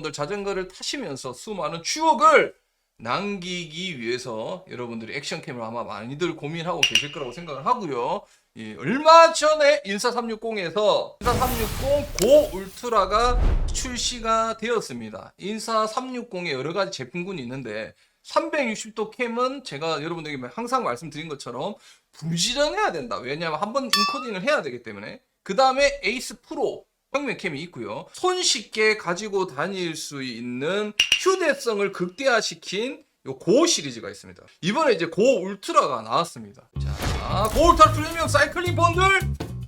여러분들 자전거를 타시면서 수많은 추억을 남기기 위해서 여러분들이 액션캠을 아마 많이들 고민하고 계실 거라고 생각을 하고요. 예, 얼마 전에 인사 360에서 인사 360 고 울트라가 출시가 되었습니다. 인사 360에 여러 가지 제품군이 있는데 360도 캠은 제가 여러분들에게 항상 말씀드린 것처럼 부지런해야 된다. 왜냐하면 한번 인코딩을 해야 되기 때문에. 그 다음에 에이스 프로 평면 캠이 있고요. 손쉽게 가지고 다닐 수 있는 휴대성을 극대화시킨 요고 시리즈가 있습니다. 이번에 이제 고 울트라가 나왔습니다. 자, 고 울트라 프리미엄 사이클링 번들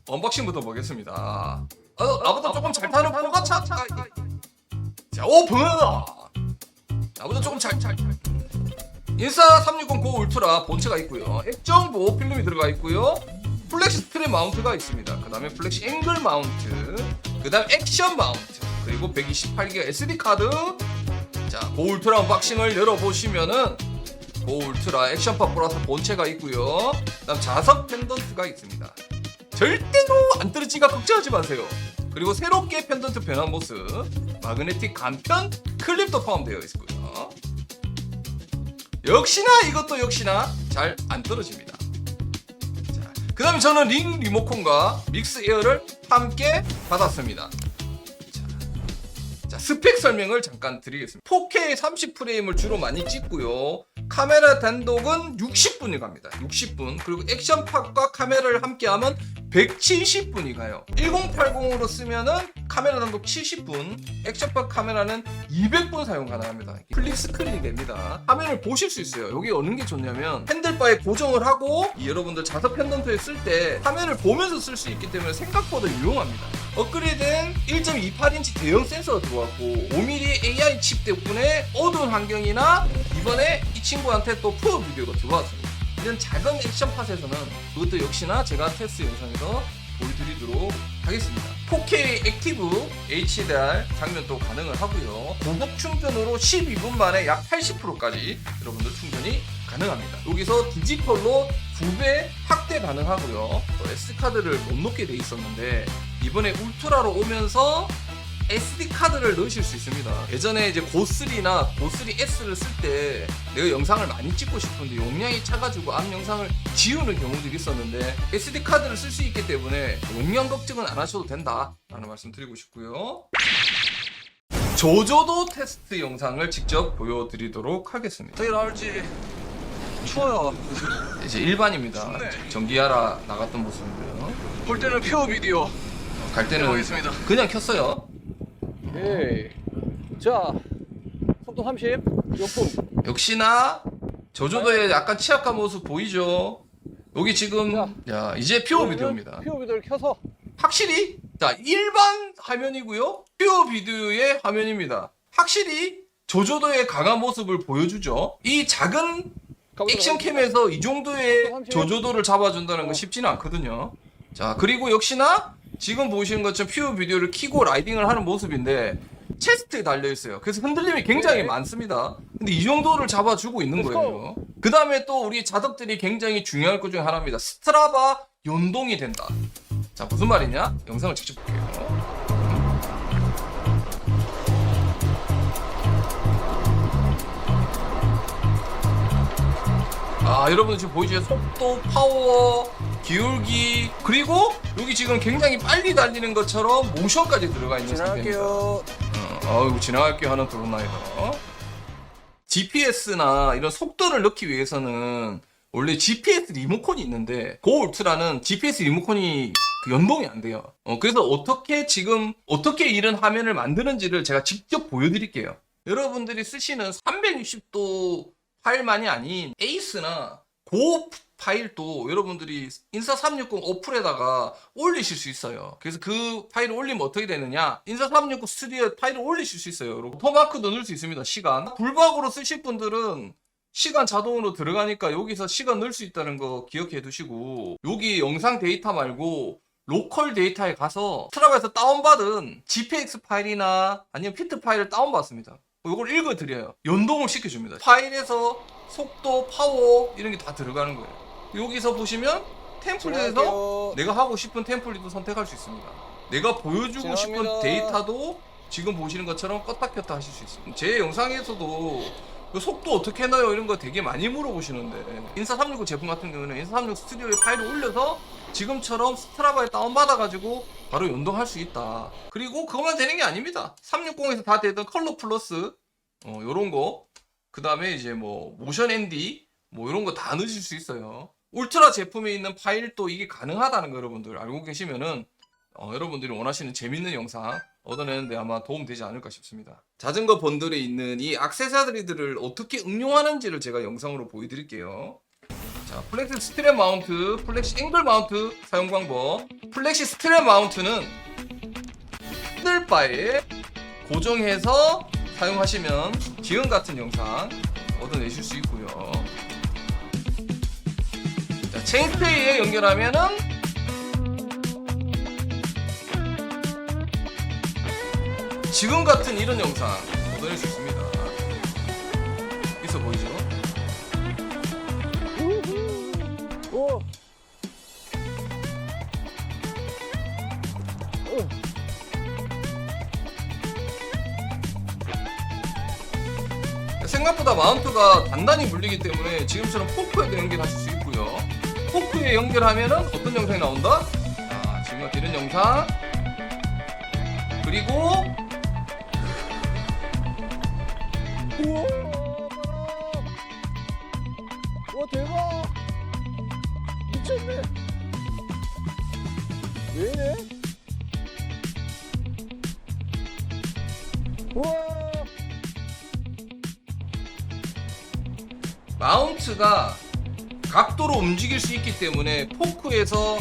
언박싱부터 보겠습니다. 아, 나보다 조금 잘 타는 포가차. 자, 오픈. 나보다 조금 잘 잘. 인사 360 고 울트라 본체가 있고요. 액정 보호 필름이 들어가 있고요. 플렉시 스트랩 마운트가 있습니다. 그 다음에 플렉시 앵글 마운트, 그 다음 액션 마운트, 그리고 128기가 SD 카드. 자, 고 울트라 언박싱을 열어보시면은 고 울트라 액션파 플러스 본체가 있고요. 그 다음 자석 펜던트가 있습니다. 절대로 안 떨어지가 걱정하지 마세요. 그리고 새롭게 펜던트 변한 모습, 마그네틱 간편 클립도 포함되어 있고요. 역시나 이것도 역시나 잘 안 떨어집니다. 자, 그다음에 저는 링 리모컨과 믹스 에어를 함께 받았습니다. 자, 자, 스펙 설명을 잠깐 드리겠습니다. 4K 30프레임을 주로 많이 찍고요. 카메라 단독은 60분이 갑니다. 60분. 그리고 액션팟과 카메라를 함께하면 170분이 가요. 1080으로 쓰면은 카메라 단독 70분, 액션팟 카메라는 200분 사용 가능합니다. 플립 스크린이 됩니다. 화면을 보실 수 있어요. 여기 어느 게 좋냐면 핸들바에 고정을 하고 이 여러분들 자석 펜던트에 쓸 때 화면을 보면서 쓸 수 있기 때문에 생각보다 유용합니다. 업그레이드된 1.28인치 대형 센서가 들어왔고 5mm AI 칩 덕분에 어두운 환경이나 이번에 이 친구한테 또 프로 비디오가 들어왔습니다. 이런 작은 액션 팟에서는 그것도 역시나 제가 테스트 영상에서 보여드리도록 하겠습니다. 4K 액티브 HDR 장면도 가능을 하고요. 고속 충전으로 12분 만에 약 80%까지 여러분들 충전이 가능합니다. 여기서 디지털로 2배 확대 가능하고요. 또 S카드를 못 넣게 돼 있었는데 이번에 울트라로 오면서 SD 카드를 넣으실 수 있습니다. 예전에 이제 고3나 고3S를 쓸 때 내가 영상을 많이 찍고 싶은데 용량이 차가지고 앞 영상을 지우는 경우들이 있었는데 SD 카드를 쓸 수 있기 때문에 용량 걱정은 안 하셔도 된다라는 말씀 드리고 싶고요. 조조도 테스트 영상을 직접 보여드리도록 하겠습니다. 저희 나올지 추워요. 이제 일반입니다. 춥네. 전기하라 나갔던 모습인데요. 볼 때는 퓨어 비디오. 갈 때는. 그냥 켰어요. 오케이. 자, 속도 30. 역풍. 역시나 조조도의 약간 취약한 모습 보이죠? 여기 지금 야 이제 퓨어 비디오입니다. 퓨어 비디오를 켜서. 확실히 자 일반 화면이고요. 퓨어 비디오의 화면입니다. 확실히 조조도의 강한 모습을 보여주죠. 이 작은 액션캠에서 이 정도의 조조도를 잡아준다는 건 쉽지는 않거든요. 자 그리고 역시나 지금 보시는 것처럼 퓨어 비디오를 키고 라이딩을 하는 모습인데 체스트에 달려 있어요. 그래서 흔들림이 굉장히 네. 많습니다. 근데 이 정도를 잡아주고 있는 거예요. 그 다음에 또 우리 자덕들이 굉장히 중요할 것 중에 하나입니다. 스트라바 연동이 된다. 자 무슨 말이냐? 영상을 직접 볼게요. 아 여러분 지금 보이시죠? 속도, 파워, 기울기 그리고 여기 지금 굉장히 빨리 달리는 것처럼 모션까지 들어가 있는 상태입니다. 지나갈게요. 어, 아이고 지나갈게 하는 드론라이더. GPS나 이런 속도를 넣기 위해서는 원래 GPS 리모컨이 있는데 고 울트라는 GPS 리모컨이 그 연동이 안 돼요. 어, 그래서 어떻게 지금 어떻게 이런 화면을 만드는지를 제가 직접 보여드릴게요. 여러분들이 쓰시는 360도 파일만이 아닌 에이스나 고 파일도 여러분들이 인사 360 어플에다가 올리실 수 있어요. 그래서 그 파일을 올리면 어떻게 되느냐? 인사 360 스튜디오에 파일을 올리실 수 있어요. 여러분. 토마크도 넣을 수 있습니다. 시간. 불박으로 쓰실 분들은 시간 자동으로 들어가니까 여기서 시간 넣을 수 있다는 거 기억해 두시고 여기 영상 데이터 말고 로컬 데이터에 가서 트라바에서 다운받은 GPX 파일이나 아니면 피트 파일을 다운받습니다. 이걸 읽어드려요. 연동을 시켜줍니다. 파일에서 속도, 파워 이런 게 다 들어가는 거예요. 여기서 보시면 템플릿에서. 내가 하고 싶은 템플릿도 선택할 수 있습니다. 내가 보여주고 싶은. 데이터도 지금 보시는 것처럼 껐다 켰다 하실 수 있습니다. 제 영상에서도 그 속도 어떻게 넣어요 이런 거 되게 많이 물어보시는데 인사 369 제품 같은 경우는 인사 369 스튜디오에 파일을 올려서 지금처럼 스트라바에 다운받아가지고 바로 연동할 수 있다. 그리고 그것만 되는 게 아닙니다. 360에서 다 되던 컬러 플러스 어, 요런 거. 그 다음에 이제 뭐 모션 ND 뭐 이런 거 다 넣으실 수 있어요. 울트라 제품에 있는 파일도 이게 가능하다는 거 여러분들 알고 계시면은 어, 여러분들이 원하시는 재밌는 영상 얻어내는데 아마 도움되지 않을까 싶습니다. 자전거 번들에 있는 이 액세서리들을 어떻게 응용하는지를 제가 영상으로 보여드릴게요. 자, 플렉시 스트랩 마운트, 플렉시 앵글 마운트 사용 방법. 플렉시 스트랩 마운트는 흔들바에 고정해서 사용하시면 지금 같은 영상 얻어내실 수 있고요. 자, 체인스페이에 연결하면은 지금 같은 이런 영상 얻어낼 수 있습니다. 있어 보이죠? 오. 생각보다 마운트가 단단히 물리기 때문에 지금처럼 포크에도 연결하실 수 있고요. 포크에 연결하면은 어떤 영상이 나온다? 자, 지금 같은 이런 영상. 그리고 우와. 와 대박. 미쳤네. 왜 이래? 우와. 마운트가 각도로 움직일 수 있기 때문에 포크에서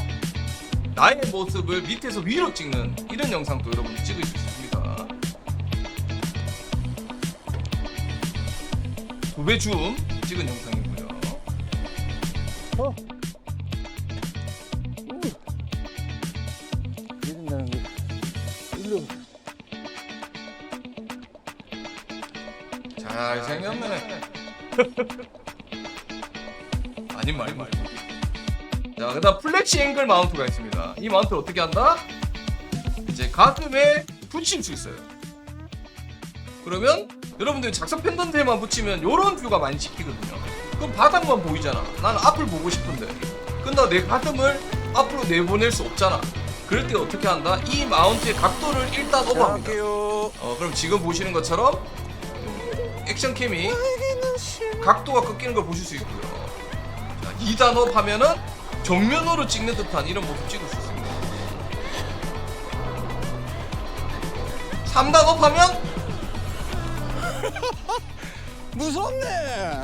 나의 모습을 밑에서 위로 찍는 이런 영상도 여러분이 찍으실 수 있습니 두배줌 찍은 영상이고요. 어. 우. 이른다는 게 일로. 잘 생겼네. 아닌 말 말고. 자, 그다음 플렉시 앵글 마운트가 있습니다. 이 마운트를 어떻게 한다? 이제 가슴에 붙일 수 있어요. 그러면 여러분들이 작성 펜던트에만 붙이면 이런 뷰가 많이 찍히거든요. 그럼 바닥만 보이잖아. 나는 앞을 보고 싶은데. 근데 내 가슴을 앞으로 내보낼 수 없잖아. 그럴 때 어떻게 한다? 이 마운트의 각도를 일단 오버합니다. 어, 그럼 지금 보시는 것처럼 음, 액션 캠이 각도가 꺾이는 걸 보실 수 있고요. 자, 2단 업 하면은 정면으로 찍는 듯한 이런 모습 찍을 수 있습니다. 3단 업 하면 무섭네.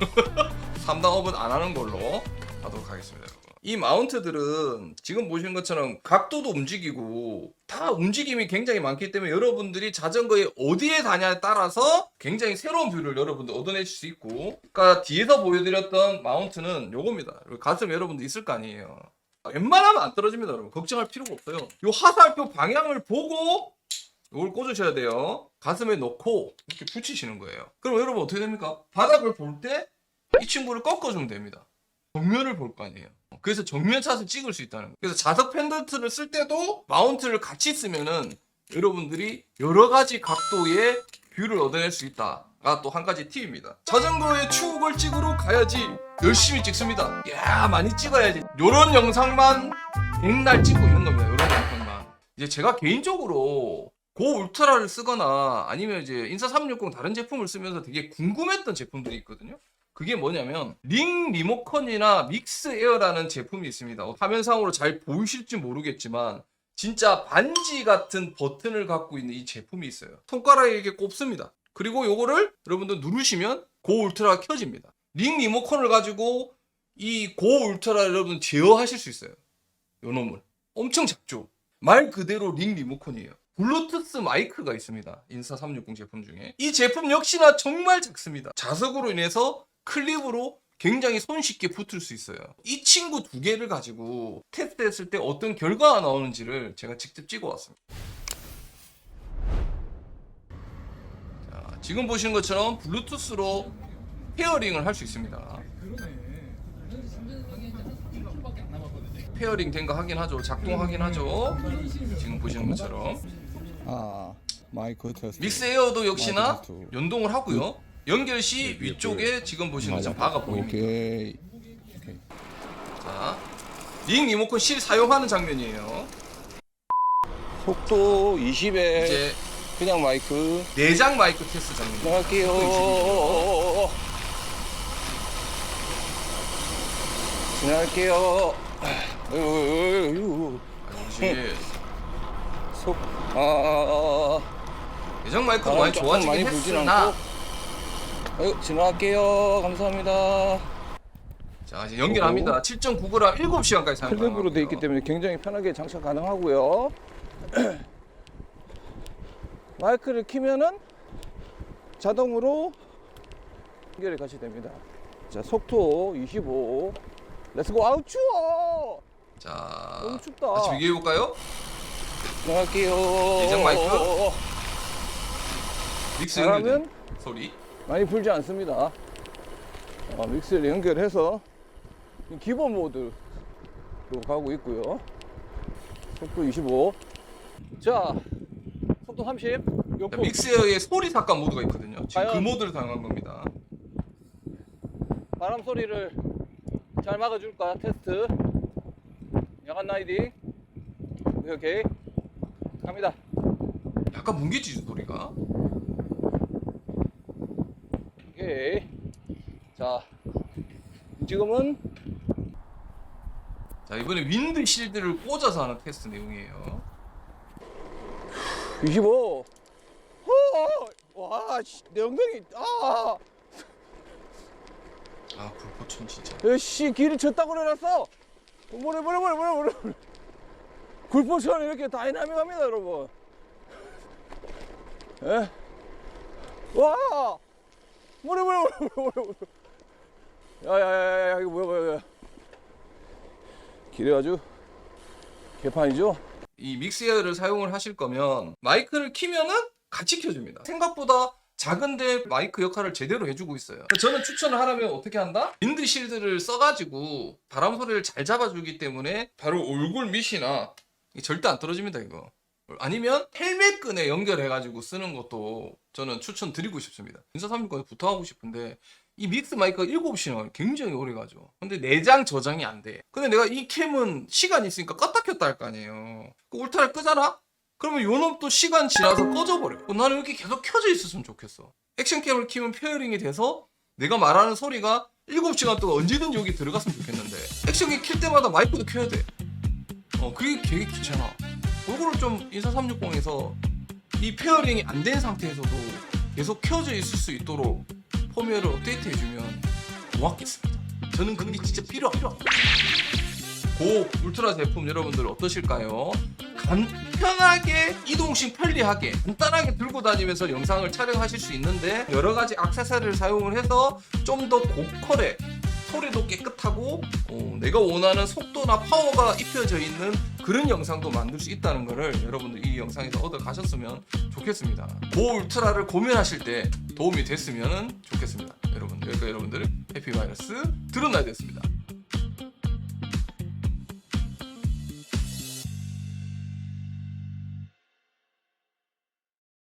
3단업은 안 하는 걸로 하도록 하겠습니다. 이 마운트들은 지금 보시는 것처럼 각도도 움직이고 다 움직임이 굉장히 많기 때문에 여러분들이 자전거에 어디에 다냐에 따라서 굉장히 새로운 뷰를 여러분들 얻어내실 수 있고 그러니까 뒤에서 보여드렸던 마운트는 요겁니다. 그리고 가슴 여러분들 있을 거 아니에요. 웬만하면 안 떨어집니다 여러분 걱정할 필요가 없어요 요 화살표 방향을 보고 이걸 꽂으셔야 돼요 가슴에 넣고 이렇게 붙이시는 거예요 그럼 여러분 어떻게 됩니까 바닥을 볼 때 이 친구를 꺾어주면 됩니다 정면을 볼 거 아니에요 그래서 정면 샷을 찍을 수 있다는 거예요 그래서 자석 펜던트를 쓸 때도 마운트를 같이 쓰면은 여러분들이 여러 가지 각도의 뷰를 얻어낼 수 있다가 또한 가지 팁입니다. 자전거의 추억을 찍으러 가야지 열심히 찍습니다. 야 많이 찍어야지. 요런 영상만 백날 찍고 있는 겁니다. 요런 영상만. 이제 제가 개인적으로 고 울트라를 쓰거나 아니면 이제 인사 360 다른 제품을 쓰면서 되게 궁금했던 제품들이 있거든요. 그게 뭐냐면 링 리모컨이나 믹스 에어라는 제품이 있습니다. 화면상으로 잘 보이실지 모르겠지만 진짜 반지 같은 버튼을 갖고 있는 이 제품이 있어요. 손가락에 이렇게 꼽습니다. 그리고 요거를 여러분들 누르시면 고 울트라가 켜집니다. 링 리모컨을 가지고 이 고 울트라 여러분 제어하실 수 있어요. 요 놈을. 엄청 작죠? 말 그대로 링 리모컨이에요. 블루투스 마이크가 있습니다. 인사 360 제품 중에. 이 제품 역시나 정말 작습니다. 자석으로 인해서 클립으로 굉장히 손쉽게 붙을 수 있어요. 이 친구 두 개를 가지고 테스트했을 때 어떤 결과가 나오는지를 제가 직접 찍어 왔습니다. 자, 지금 보시는 것처럼 블루투스로 페어링을 할 수 있습니다. 페어링 된거 확인하죠. 작동 확인하죠. 지금 보시는 것처럼. 아 마이크 테스트. 믹스 에어도 역시나 마이크 테스트. 연동을 하고요. 연결 시 위쪽에 지금 보시는 것처럼 바가 보입니다. 오케이. 자, 링 리모컨 실 사용하는 장면이에요. 속도 20에 이제 그냥 마이크 내장 마이크 테스트 장면. 지나갈게요. 지나갈게요. 어휴, 역시 속, 아, 아, 내장 마이크도 아, 많이 좋아지긴 많이 불진 했으나 않고. 어휴, 지나갈게요. 감사합니다. 자 이제 연결합니다. 7.9g 7시간까지 사용 클랩으로 돼 있기. 때문에 굉장히 편하게 장착 가능하고요. 마이크를 키면은 자동으로 연결이 같이 됩니다. 자, 속도 25. 렛츠고. 아우 추워. 자, 너무 춥다. 같이 비교해 볼까요? 들어갈게요. 내장 마이크. 믹스 연결된 잘하면 소리. 많이 불지 않습니다. 어, 믹스를 연결해서 기본 모드로 가고 있고요. 속도 25. 자, 속도 30. 자, 요거 믹스의 소리 삭감 모드가 있거든요. 지금 과연- 그 모드를 사용한 겁니다. 바람 소리를 잘 막아줄까 테스트. 야간 라이딩. 오케이, 오케이. 갑니다. 약간 뭉개지죠 소리가. 오케이. 자, 지금은 자 이번에 윈드 실드를 꽂아서 하는 테스트 내용이에요. 25. 호! 와, 씨, 내 엉덩이. 아, 아 불포천 진짜. 씨 길을 쳤다 그래놨어. 뭐래 뭐래 뭐래 뭐래 뭐래. 굴포처럼 이렇게 다이나믹합니다, 여러분. 예? 와! 뭐래 뭐래 뭐래 뭐래. 야야야야 이거 뭐야 뭐야 뭐야. 길이 아주 개판이죠? 이 믹스에어를 사용을 하실 거면 마이크를 키면은 같이 켜줍니다. 생각보다 작은데 마이크 역할을 제대로 해주고 있어요. 저는 추천을 하라면 어떻게 한다? 윈드 실드를 써가지고 바람 소리를 잘 잡아주기 때문에 바로 얼굴 밑이나 절대 안 떨어집니다 이거. 아니면 헬멧 끈에 연결해가지고 쓰는 것도 저는 추천드리고 싶습니다. 인사 360에 부탁하고 싶은데 이 믹스 마이크가 7시간 굉장히 오래 가죠. 근데 내장 저장이 안 돼. 근데 내가 이 캠은 시간이 있으니까 껐다 켰다 할 거 아니에요. 그 울타를 끄잖아? 그러면 요 놈도 시간 지나서 꺼져버려. 어, 나는 이렇게 계속 켜져 있었으면 좋겠어. 액션 캠을 키면 페어링이 돼서 내가 말하는 소리가 7시간 동안 언제든 여기 들어갔으면 좋겠는데 액션캠 킬 때마다 마이크도 켜야 돼. 어, 그게 되게 귀찮아. 그거를 좀 인사 360에서 이 페어링이 안 된 상태에서도 계속 켜져 있을 수 있도록 펌웨어를 업데이트 해주면 고맙겠습니다. 저는 그게 진짜 필요합니다. 고 울트라 제품 여러분들 어떠실까요? 간편하게 이동식 편리하게 간단하게 들고 다니면서 영상을 촬영하실 수 있는데 여러 가지 액세서리를 사용을 해서 좀 더 고퀄에 소리도 깨끗하고 어, 내가 원하는 속도나 파워가 입혀져 있는 그런 영상도 만들 수 있다는 것을 여러분들 이 영상에서 얻어 가셨으면 좋겠습니다. 고 울트라를 고민하실 때 도움이 됐으면 좋겠습니다. 여러분 여러분들 해피바이러스 드론나이 됐습니다.